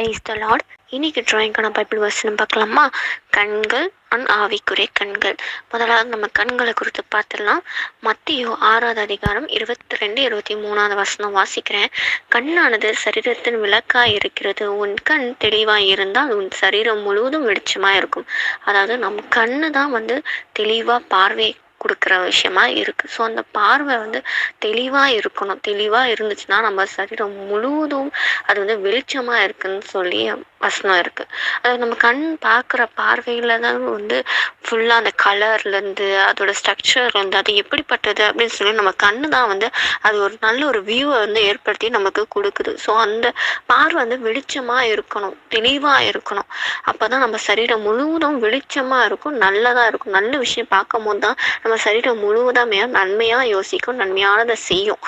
Praise the Lord இன்னைக்கு ட்ராயிங்க்கான Bible வசனம் பார்க்கலாமா? கண்கள் அன் ஆவிக்குரிய கண்கள். முதலாவது நம்ம கண்களை குறித்து பார்த்துடலாம். மத்தியோ ஆறாவது அதிகாரம் இருபத்தி ரெண்டு இருபத்தி மூணாவது வசனம் வாசிக்கிறேன். கண்ணானது சரீரத்தின் விளக்காக இருக்கிறது. உன் கண் தெளிவாக இருந்தால் உன் சரீரம் முழுவதும் வெளிச்சமாக இருக்கும். அதாவது நம் கண்ணு தான் வந்து தெளிவாக பார்வை கொடுக்குற விஷயமா இருக்குது ஸோ அந்த பார்வை வந்து தெளிவாக இருக்கணும். தெளிவாக இருந்துச்சுன்னா நம்ம சரீரம் முழுவதும் அது வந்து வெளிச்சமாக இருக்குன்னு சொல்லி வசனம் இருக்குது அது நம்ம கண் பார்க்குற பார்வையில் தான் வந்து ஃபுல்லாக அந்த கலர்லேருந்து அதோட ஸ்ட்ரக்சர்லேருந்து அது எப்படிப்பட்டது அப்படின்னு சொல்லி நம்ம கண்ணு தான் வந்து அது ஒரு நல்ல ஒரு வியூவை வந்து ஏற்படுத்தி நமக்கு கொடுக்குது. ஸோ அந்த பார்வை வந்து வெளிச்சமாக இருக்கணும் தெளிவாக இருக்கணும். அப்போ தான் நம்ம சரீரம் முழுவதும் வெளிச்சமாக இருக்கும் நல்லதாக இருக்கும். நல்ல விஷயம் பார்க்கும் போது தான் நம்ம சரீரம் முழுவதுமே நன்மையாக யோசிக்கும் நன்மையானதை செய்யும்.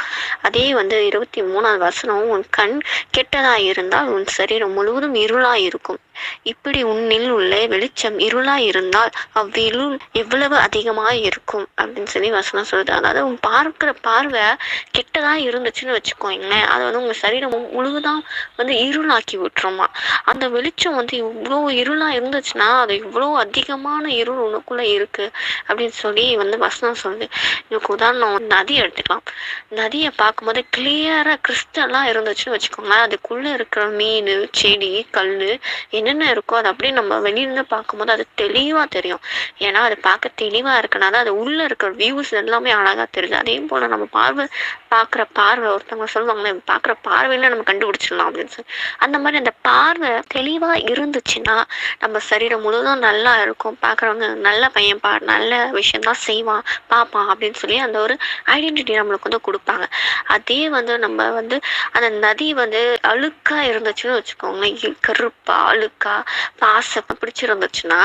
அதே வந்து இருபத்தி மூணாவது வசனம் உன் கண் கெட்டதாக இருந்தால் உன் சரீரம் முழுவதும் இருள் இருளாக இருக்கும் இப்படி உன்னில் உள்ள வெளிச்சம் இருளா இருந்தால் அவ்விருள் எவ்வளவு அதிகமாக இருக்கும் அப்படின்னு சொல்லி வசனம் சொல்லுது அதாவது உன் பார்க்கிற பார்வை கெட்டதா இருந்துச்சுன்னு வச்சுக்கோங்களேன். அதை வந்து உங்க சரீரம் முழுவதும் வந்து இருளாக்கி விட்டுருமா. அந்த வெளிச்சம் வந்து இவ்வளோ இருளா இருந்துச்சுன்னா அது இவ்வளோ அதிகமான இருள் உனக்குள்ள இருக்கு அப்படின்னு சொல்லி வந்து வசனம் சொல்லுது. இதுக்கு உதாரணம் நதி எடுத்துக்கலாம். நதியை பார்க்கும்போது கிளியரா கிறிஸ்டலா இருந்துச்சுன்னு வச்சுக்கோங்களேன். அதுக்குள்ள இருக்கிற மீன் செடி கல் என்ன என்னென்ன இருக்கோ அது அப்படியே நம்ம வெளியிருந்து பார்க்கும்போது அது தெளிவாக தெரியும். ஏன்னா அது பார்க்க தெளிவாக இருக்கனால அது உள்ளே இருக்கிற வியூஸ் எல்லாமே அழகாக தெரியுது. அதே போல் நம்ம பார்வை பார்க்குற பார்வை ஒருத்தவங்க சொல்லுவாங்களே பார்க்குற பார்வையில நம்ம கண்டுபிடிச்சிடலாம் அப்படின்னு சொல்லி. அந்த மாதிரி அந்த பார்வை தெளிவாக இருந்துச்சுன்னா நம்ம சரீரம் முழுதும் நல்லா இருக்கும். பார்க்குறவங்க நல்ல பையன் பா நல்ல விஷயம்தான் செய்வான் பார்ப்பான் அப்படின்னு சொல்லி அந்த ஒரு ஐடென்டிட்டி நம்மளுக்கு வந்து கொடுப்பாங்க. அதே வந்து நம்ம வந்து அந்த நதி வந்து அழுக்காக இருந்துச்சுன்னு வச்சுக்கோங்களேன். கருப்பா அழுக்கு பாசம் பிடிச்சிருந்துச்சுன்னா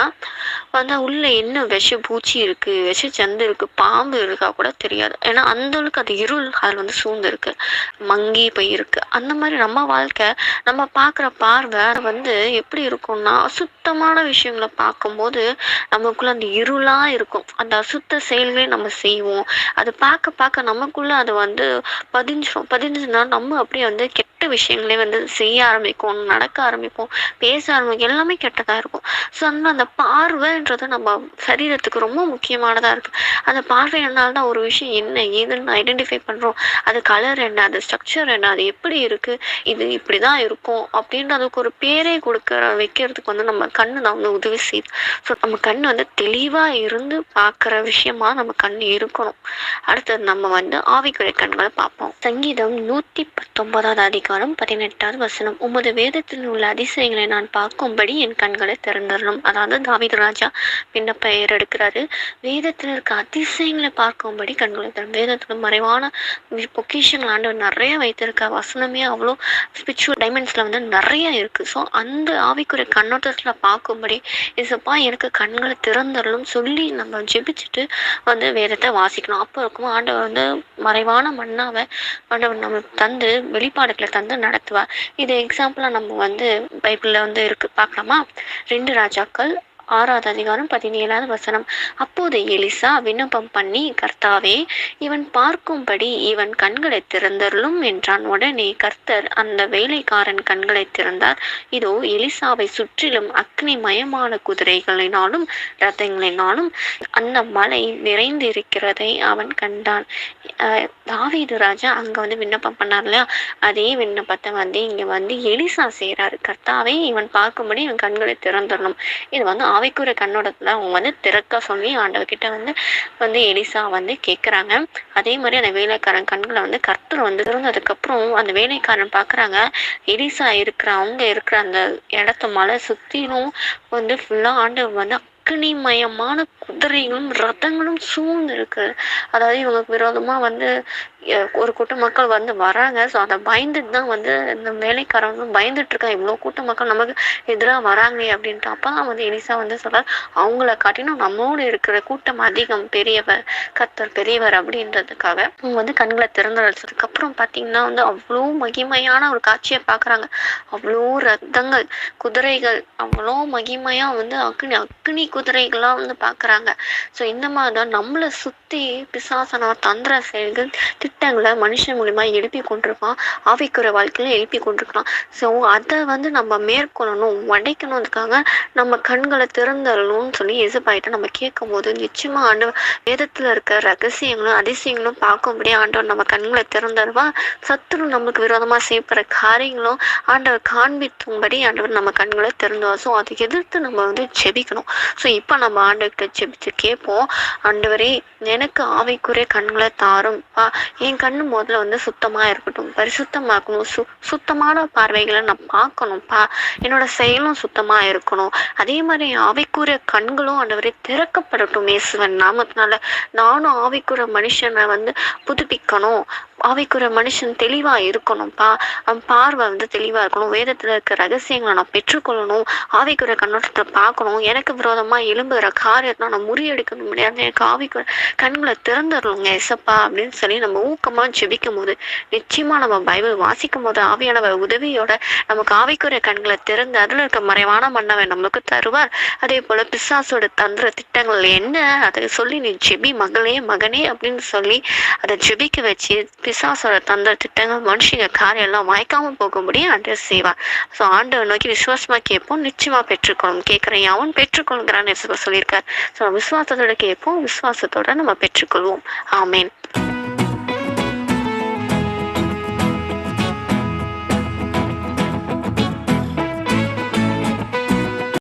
வந்து உள்ள என்ன விஷ பூச்சி இருக்கு விஷ ஜந்து இருக்கு பாம்பு இருக்கா கூட தெரியாது. ஏன்னா அந்த அளவுக்கு அது இருள் அதில் வந்து சூழ்ந்து இருக்கு மங்கி போயிருக்கு அந்த மாதிரி நம்ம வாழ்க்கை நம்ம பார்க்குற பார்வை வந்து எப்படி இருக்கும்னா அசுத்தமான விஷயங்களை பார்க்கும்போது நமக்குள்ள அந்த இருளா இருக்கும். அந்த அசுத்த செயல்களை நம்ம செய்வோம். அது பார்க்க பார்க்க நமக்குள்ள அது வந்து பதிஞ்சிரும். பதிஞ்சுன்னா நம்ம அப்படியே வந்து கெட்ட விஷயங்களே வந்து செய்ய ஆரம்பிக்கும் நடக்க ஆரம்பிப்போம். பேச இருக்கும் எல்லாமே கெட்டதாக இருக்கும். ஸோ அந்த அந்த பார்வைன்றது நம்ம சரீரத்துக்கு ரொம்ப முக்கியமானதாக இருக்குது அந்த பார்வை தான் ஒரு விஷயம் என்ன ஏதுன்னு ஐடென்டிஃபை பண்ணுறோம் அது கலர் என்ன அது ஸ்ட்ரக்சர் என்ன அது எப்படி இருக்குது இது இப்படி தான் இருக்கும் அப்படின்றதுக்கு ஒரு பேரே கொடுக்குற வைக்கிறதுக்கு வந்து நம்ம கண்ணு தான் வந்து உதவி செய்யுது. ஸோ நம்ம கண் வந்து தெளிவாக இருந்து பார்க்குற விஷயமா நம்ம கண் இருக்கணும். அடுத்தது நம்ம வந்து ஆவிக்குறை கண்களை பார்ப்போம். சங்கீதம் நூற்றி பத்தொன்பதாவது அதிகாரம் பதினெட்டாவது வசனம். உமது வேதத்தில் உள்ள அதிசயங்களை நான் பார்க்கும்படி என் கண்களை திறந்துடணும். அதாவது தாவித ராஜா விண்ணப்ப பெயர் எடுக்கிறாரு? வேதத்தில் இருக்க அதிசயங்களை பார்க்கும்படி கண்களை திறன் வேதத்தில் மறைவான பொக்கிஷங்கள் ஆண்டவர் நிறைய வைத்திருக்க வசனமே அவ்வளோ ஸ்பிரிச்சுவல் டைமெண்ட்ஸில் வந்து நிறைய இருக்குது ஸோ அந்த ஆவிக்குரிய கண்ணோட்டத்தில் பார்க்கும்படி இசப்பா எனக்கு கண்களை திறந்துடலும் சொல்லி நம்ம ஜெபிச்சுட்டு வந்து வேதத்தை வாசிக்கணும். அப்போ இருக்கும் ஆண்டவர் வந்து மறைவான மண்ணாவை ஆண்டவர் நம்ம தந்து வெளிப்பாடுகளை தந்து நடத்துவார். இது எக்ஸாம்பிளாக நம்ம வந்து பைபிளில் வந்து இருக்கு பார்க்கலாமா ரெண்டு ராஜாக்கள் ஆறாவது அதிகாரம் பதினேழாவது வசனம். அப்போது எலிசா விண்ணப்பம் பண்ணி கர்த்தாவே இவன் பார்க்கும்படி இவன் கண்களை திறந்தருளும் என்றான். உடனே கர்த்தர் அந்த வேலைக்காரன் கண்களை திறந்தார். இதோ எலிசாவை சுற்றிலும் அக்னி மயமான குதிரைகளினாலும் ரதங்களினாலும் அந்த மலை நிறைந்து இருக்கிறதை அவன் கண்டான். தாவீது ராஜா அங்க வந்து விண்ணப்பம் பண்ணார் இல்லையா? அதே விண்ணப்பத்தை வந்து இங்க வந்து எலிசா செய்யறாரு கர்த்தாவே இவன் பார்க்கும்படி இவன் கண்களை திறந்துடணும் இது வந்து ஆவிக்குற கண்ணோடத்துல அவங்க வந்து திறக்க சொல்லி ஆண்டவர்கிட்ட வந்து வந்து எலிசா வந்து கேட்குறாங்க அதே மாதிரி அந்த வேலைக்காரன் கண்களை வந்து கர்த்தர் வந்து திறந்ததுக்கப்புறம் அந்த வேலைக்காரன் பார்க்குறாங்க எலிசா இருக்கிற அவங்க இருக்கிற அந்த இடத்த மலை சுற்றிலும் வந்து ஃபுல்லாக ஆண்டவர் வந்து அக்னிமயமான குதிரைகளும் ரதங்களும் சூழ்ந்து இருக்கு அதாவது இவங்களுக்கு விரோதமாக வந்து ஒரு கூட்ட மக்கள் வந்து வராங்க. ஸோ அதை பயந்துட்டு தான் வந்து இந்த வேலைக்காரங்க பயந்துட்டு இருக்கா இவ்வளோ கூட்ட மக்கள் நமக்கு எதிராக வராங்க அப்படின்ட்டு. அப்போ தான் வந்து எலிசா வந்து சொல்கிறார் அவங்கள காட்டினும் நம்மோடு இருக்கிற கூட்டம் அதிகம். பெரியவர் கத்தர் பெரியவர் அப்படின்றதுக்காக. அவங்க வந்து கண்களை திறந்து அடிச்சதுக்கப்புறம் பார்த்தீங்கன்னா வந்து அவ்வளோ மகிமையான ஒரு காட்சியை பார்க்குறாங்க அவ்வளோ ரத்தங்கள் குதிரைகள் அவ்வளோ மகிமையாக வந்து அக்னி அக்னி குதிரைகளாக வந்து பார்க்குறாங்க. ஸோ இந்த மாதிரி தான் நம்மளை சுற்றி சுற்றி பிசாசன தந்திர செயல்கள் திட்டங்களை மனுஷன் மூலிமா எழுப்பி கொண்டிருக்கான் ஆவிக்குற வாழ்க்கையில எழுப்பி கொண்டிருக்கான். ஸோ அதை வந்து நம்ம மேற்கொள்ளணும் உடைக்கணுன்றதுக்காக நம்ம கண்களை திறந்தரணும்னு சொல்லி எசுப்பாயிட்ட நம்ம கேட்கும் போது நிச்சயமா ஆண்டவர் வேதத்தில் இருக்க ரகசியங்களும் அதிசயங்களும் பார்க்கும்படி ஆண்டவர் நம்ம கண்களை திறந்தருவா சத்துரு நம்மளுக்கு விரோதமாக செய்யப்படுற காரியங்களும் ஆண்டவர் காண்பித்தும்படி ஆண்டவர் நம்ம கண்களை திறந்துவா ஸோ அதை எதிர்த்து நம்ம வந்து ஜெபிக்கணும். ஸோ இப்போ நம்ம ஆண்டுகிட்ட ஜெபிச்சு கேட்போம். ஆண்டவரே எனக்கு ஆவிக்குரிய கண்களை தாரும். என் கண்ணு முதல்ல வந்து சுத்தமாக இருக்கட்டும். பரிசுத்தமாக்கணும். சு சுத்தமான பார்வைகளை நான் பார்க்கணும்ப்பா என்னோட செயலும் சுத்தமாக இருக்கணும். அதே மாதிரி ஆவிக்குரிய கண்களும் ஆண்டவரே திறக்கப்படட்டும் இயேசுவன் நாமத்தினால. நானும் ஆவிக்குரிய மனுஷனை வந்து புதுப்பிக்கணும். ஆவிக்குரிய மனுஷன் தெளிவாக இருக்கணும்ப்பா அவன் பார்வை வந்து தெளிவாக இருக்கணும். வேதத்தில் இருக்க ரகசியங்களை நான் பெற்றுக்கொள்ளணும். ஆவிக்குரிய கண்ணோட்டத்தை பார்க்கணும். எனக்கு விரோதமாக எழும்புகிற காரியத்தை நான் முறியடிக்கணும் முடியாது எனக்கு கண்களை திறந்துடணுங்க எசப்பா அப்படின்னு சொல்லி நம்ம ஊக்கமாக ஜெபிக்கும் போது நிச்சயமாக நம்ம பைபிள் வாசிக்கும் போது ஆவியானவர் உதவியோட நமக்கு ஆவிக்குரிய கண்களை திறந்து அதில் இருக்க மறைவான மன்னவை நம்மளுக்கு தருவார். அதே போல் பிசாசோட தந்திர திட்டங்கள் என்ன? அதை சொல்லி நீ ஜெபி மகளே மகனே அப்படின்னு சொல்லி அதை ஜெபிக்க வச்சு பிசாசோட தந்திர திட்டங்கள் மனுஷங்க காரியம் எல்லாம் வாய்க்காம போகும்படி ஆண்டவர் செய்வார். ஸோ ஆண்டவர் நோக்கி விசுவாசமா கேட்போம். நிச்சயமா பெற்றுக்கொள்ளும் கேட்குறேன். அவன் பெற்றுக்கொள்கிறான். பெற்றுக்கொள்கிறான்னு சொல்லியிருக்கார். ஸோ விசுவாசத்தோட கேட்போம். விசுவாசத்தோட நம்ம பெற்றுக்கொள்வோம். ஆமேன்.